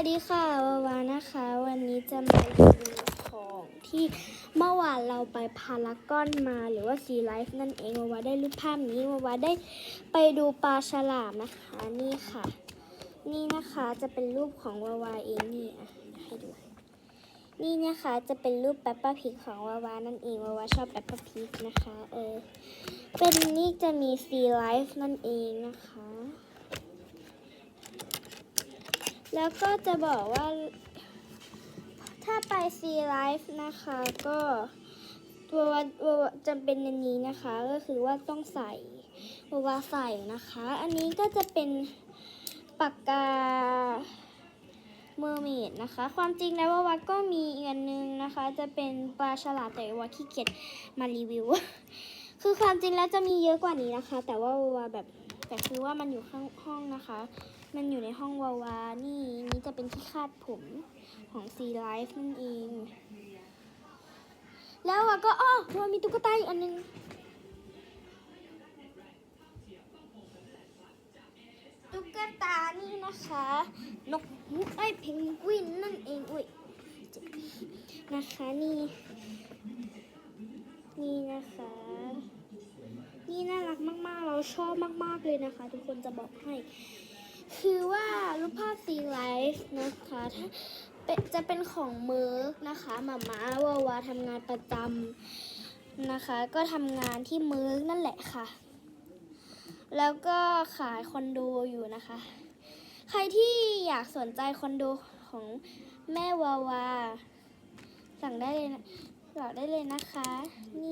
วัสดีค่ะวาวานะคะ วันนี้จะมารีวิวของที่เมื่อวานเราไปพารากอนมาหรือว่าซีไลฟ์นั่นเองวาวาได้รูปภาพนี้วาวาได้ไปดูปลาฉลามนะคะนี่ค่ะ นี่นะคะจะเป็นรูปของวาวาเองนี่อะให้ดูนี่นะคะจะเป็นรูปแปปปาพิกของวาวานั่นเองวาวาชอบแปปปาพิกนะคะเออเป็นนี่จะมีซีไลฟ์นั่นเองนะคะ แล้วก็จะบอกว่า ถ้าไปซีไลฟ์นะคะ ก็ตัวตัวจำเป็นในนี้นะคะ ก็คือว่าต้องใส่ตัวาใส่นะคะ อันนี้ก็จะเป็นปากกาเมอร์เมดนะคะ ความจริงแล้วว่าวก็มีอีกอันนึงนะคะ จะเป็นปลาฉลาดแต่ว่าขี้เกียจมารีวิว คือความจริงแล้วจะมีเยอะกว่านี้นะคะ แต่ว่าวาแบบแต่คือว่ามันอยู่ข้างห้องนะคะ มันอยู่ในห้องวาวานี่ จะเป็นที่คาดผมของ C Life นั่นเอง แล้วก็อ้อวามีตุ๊กตาอีกอันนึงตุ๊กตานี่นะคะ นกไอ้เพนกวินนั่นเองอุ้ยนะคะนี่นี่นะคะ นี่น่ารักมากๆ เราชอบมากๆเลยนะคะ ทุกคนจะบอกให้ คือว่ารูปภาพซีไลฟ์นะคะถ้าจะเป็นของเมิร์กนะคะหมาม้าวาวาทำงานประจำนะคะ ก็ทำงานที่เมิร์กนั่นแหละค่ะ แล้วก็ขายคอนโดอยู่นะคะ ใครที่อยากสนใจคอนโดของแม่วาวาสั่งได้เลยนะสั่งได้เลยนะคะนี่